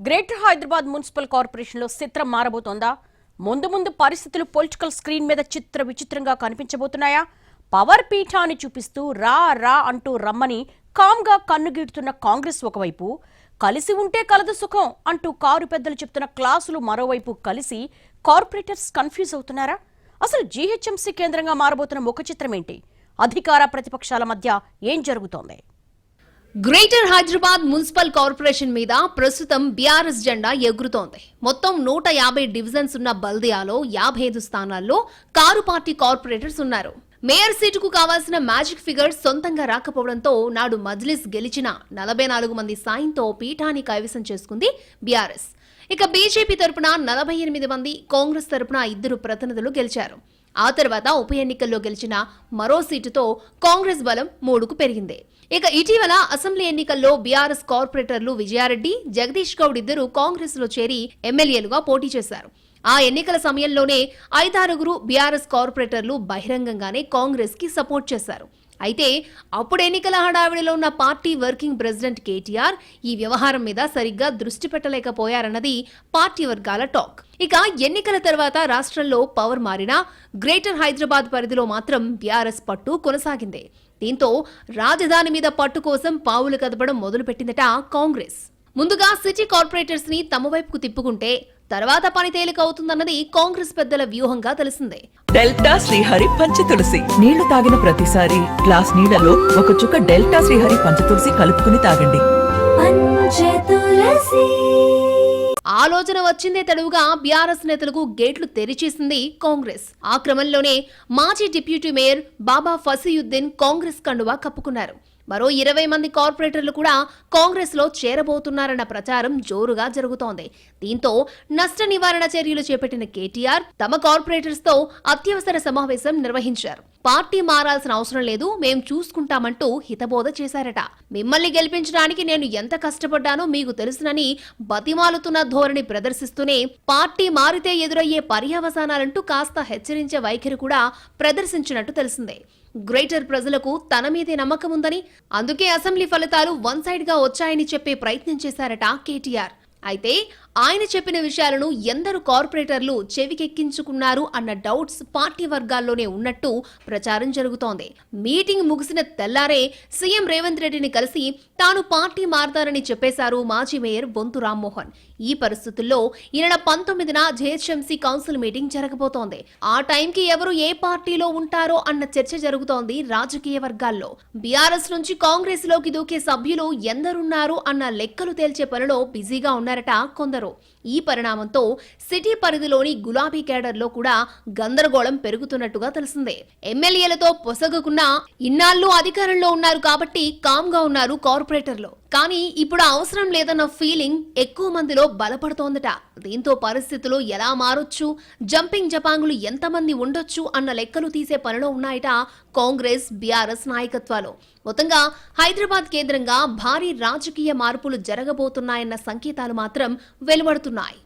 Greater Hyderabad municipal కార్పొరేషన్లో చిత్రం మారబోతోందా? ముందు ముందు పరిస్థితులు పొలిటికల్ స్క్రీన్ మీద చిత్ర విచిత్రంగా కనిపించబోతున్నాయా? పవర్ పీఠాన్ని చూపిస్తూ రా రా అంటూ రమ్మని కామ్గా కన్నుగీడుతున్న కాంగ్రెస్ ఒకవైపు కలిసి ఉంటే కలదు సుఖం అంటూ కారు పెద్దలు చెప్తున్న క్లాసులు మరోవైపు కలిసి కార్పొరేటర్స్ కన్ఫ్యూజ్ అవుతున్నారా? అసలు జీహెచ్ఎంసీ కేంద్రంగా మారబోతున్న ముఖ చిత్రం ఏంటి అధికార ప్రతిపక్షాల మధ్య ఏం జరుగుతోంది? గ్రేటర్ హైదరాబాద్ మున్సిపల్ కార్పొరేషన్ మీద ప్రస్తుతం బీఆర్ఎస్ జెండా ఎగురుతోంది. మొత్తం నూట యాభై డివిజన్స్ ఉన్న బల్దియాలో యాభై ఐదు స్థానాల్లో కారు పార్టీ కార్పొరేటర్స్ ఉన్నారు. మేయర్ సీటుకు కావాల్సిన మ్యాజిక్ ఫిగర్ సొంతంగా రాకపోవడంతో నాడు మజ్లిస్ గెలిచిన నలభై నాలుగు మంది సాయంతో పీఠాన్ని కైవసం చేసుకుంది బీఆర్ఎస్. ఇక బీజేపీ తరపున నలభై ఎనిమిది మంది కాంగ్రెస్ తరపున ఇద్దరు ప్రతినిధులు గెలిచారు. ఆ తర్వాత ఉప ఎన్నికల్లో గెలిచిన మరో సీటుతో కాంగ్రెస్ బలం మూడుకు పెరిగింది. ఇక ఇటీవల అసెంబ్లీ ఎన్నికల్లో బీఆర్ఎస్ కార్పొరేటర్లు విజయారెడ్డి జగదీష్ గౌడ్ ఇద్దరు కాంగ్రెస్లో చేరి ఎమ్మెల్యేలుగా పోటీ చేశారు. ఆ ఎన్నికల సమయంలోనే ఐదారుగురు బీఆర్ఎస్ కార్పొరేటర్లు బహిరంగంగానే కాంగ్రెస్కి సపోర్ట్ చేశారు. అయితే అప్పుడు ఎన్నికల హడావిడిలో ఉన్న పార్టీ వర్కింగ్ ప్రెసిడెంట్ కేటీఆర్ ఈ వ్యవహారం మీద సరిగ్గా దృష్టి పెట్టలేకపోయారన్నది పార్టీ వర్గాల టాక్. ఇక ఎన్నికల తర్వాత రాష్ట్రంలో పవర్ మారినా గ్రేటర్ హైదరాబాద్ పరిధిలో మాత్రం బీఆర్ఎస్ పట్టు కొనసాగింది. దీంతో రాజధాని మీద పట్టు కోసం పావులు కదపడం మొదలుపెట్టిందట కాంగ్రెస్. ముందుగా సిటీ కార్పొరేటర్స్ని తమ వైపుకు తిప్పుకుంటే తర్వాత పని తేలికవుతుందన్నది కాంగ్రెస్ పెద్దల వ్యూహంగా తెలిసిందే. డెల్టా శ్రీహరి పంచ తులసి. నీళ్ళు తాగిన ప్రతిసారి గ్లాస్ నీళ్ళలో ఒక చుక్క డెల్టా శ్రీహరి పంచ తులసి కలుపుకుని తాగండి. ఆలోచన వచ్చిందే తడువుగా బీఆర్ఎస్ నేతలకు గేట్లు తెరిచేసింది కాంగ్రెస్. ఆ క్రమంలోనే మాజీ డిప్యూటీ మేయర్ బాబా ఫసీయుద్దీన్ కాంగ్రెస్ కండువా కప్పుకున్నారు. మరో ఇరవై మంది కార్పొరేటర్లు కూడా కాంగ్రెస్లో చేరబోతున్నారన్న ప్రచారం జోరుగా జరుగుతోంది. దీంతో నష్ట నివారణ చర్యలు చేపట్టిన కేటీఆర్ తమ కార్పొరేటర్స్తో అత్యవసర సమావేశం నిర్వహించారు. పార్టీ మారాల్సిన అవసరం లేదు మేం చూసుకుంటామంటూ హితబోధ చేశారట. మిమ్మల్ని గెలిపించడానికి నేను ఎంత కష్టపడ్డానో మీకు తెలుసునని బతిమాలుతున్న ధోరణి ప్రదర్శిస్తూనే పార్టీ మారితే ఎదురయ్యే పర్యావసానాలంటూ కాస్త హెచ్చరించే వైఖరి కూడా ప్రదర్శించినట్టు తెలిసిందే. గ్రేటర్ ప్రజలకు తన మీదే నమ్మకం ఉందని అందుకే అసెంబ్లీ ఫలితాలు వన్ సైడ్గా వచ్చాయని చెప్పే ప్రయత్నం చేశారట కేటీఆర్. అయితే ఆయన చెప్పిన విషయాలను ఎందరు కార్పొరేటర్లు చెవికెక్కించుకున్నారు అన్న డౌట్స్ పార్టీ వర్గాల్లోనే ఉన్నట్టు ప్రచారం జరుగుతోంది. మీటింగ్ ముగిసిన తెల్లారే సీఎం రేవంత్ రెడ్డిని కలిసి తాను పార్టీ మారతారని చెప్పేశారు మాజీ మేయర్ బొంతు రామ్మోహన్. ఈ పరిస్థితుల్లో ఈ నెల పంతొమ్మిదిన జేహెచ్ఎంసీ కౌన్సిల్ మీటింగ్ జరగబోతోంది. ఆ టైంకి ఎవరు ఏ పార్టీలో ఉంటారో అన్న చర్చ జరుగుతోంది రాజకీయ వర్గాల్లో. బీఆర్ఎస్ నుంచి కాంగ్రెస్లోకి దూకే సభ్యులు ఎందరున్నారు అన్న లెక్కలు తేల్చే పనిలో బిజీగా ఉన్నారట కొందరు. ఈ పరిణామంతో సిటీ పరిధిలోని గులాబీ కేడర్లో కూడా గందరగోళం పెరుగుతున్నట్టుగా తెలిసిందే. ఎమ్మెల్యేలతో పొసగకున్న ఇన్నాళ్ళు అధికారంలో ఉన్నారు కాబట్టి కామ్గా ఉన్నారు కార్పొరేటర్లు. కానీ ఇప్పుడు అవసరం లేదన్న ఫీలింగ్ ఎక్కువ మందిలో బలపడుతోందట. దీంతో పరిస్థితులు ఎలా మారొచ్చు? జంపింగ్ జపాంగులు ఎంతమంది ఉండొచ్చు అన్న లెక్కలు తీసే పనిలో ఉన్నాయట కాంగ్రెస్ బీఆర్ఎస్ నాయకత్వాలు. మొత్తంగా హైదరాబాద్ కేంద్రంగా భారీ రాజకీయ మార్పులు జరగబోతున్నాయన్న సంకేతాలు మాత్రం వెలువడుతున్నాయి.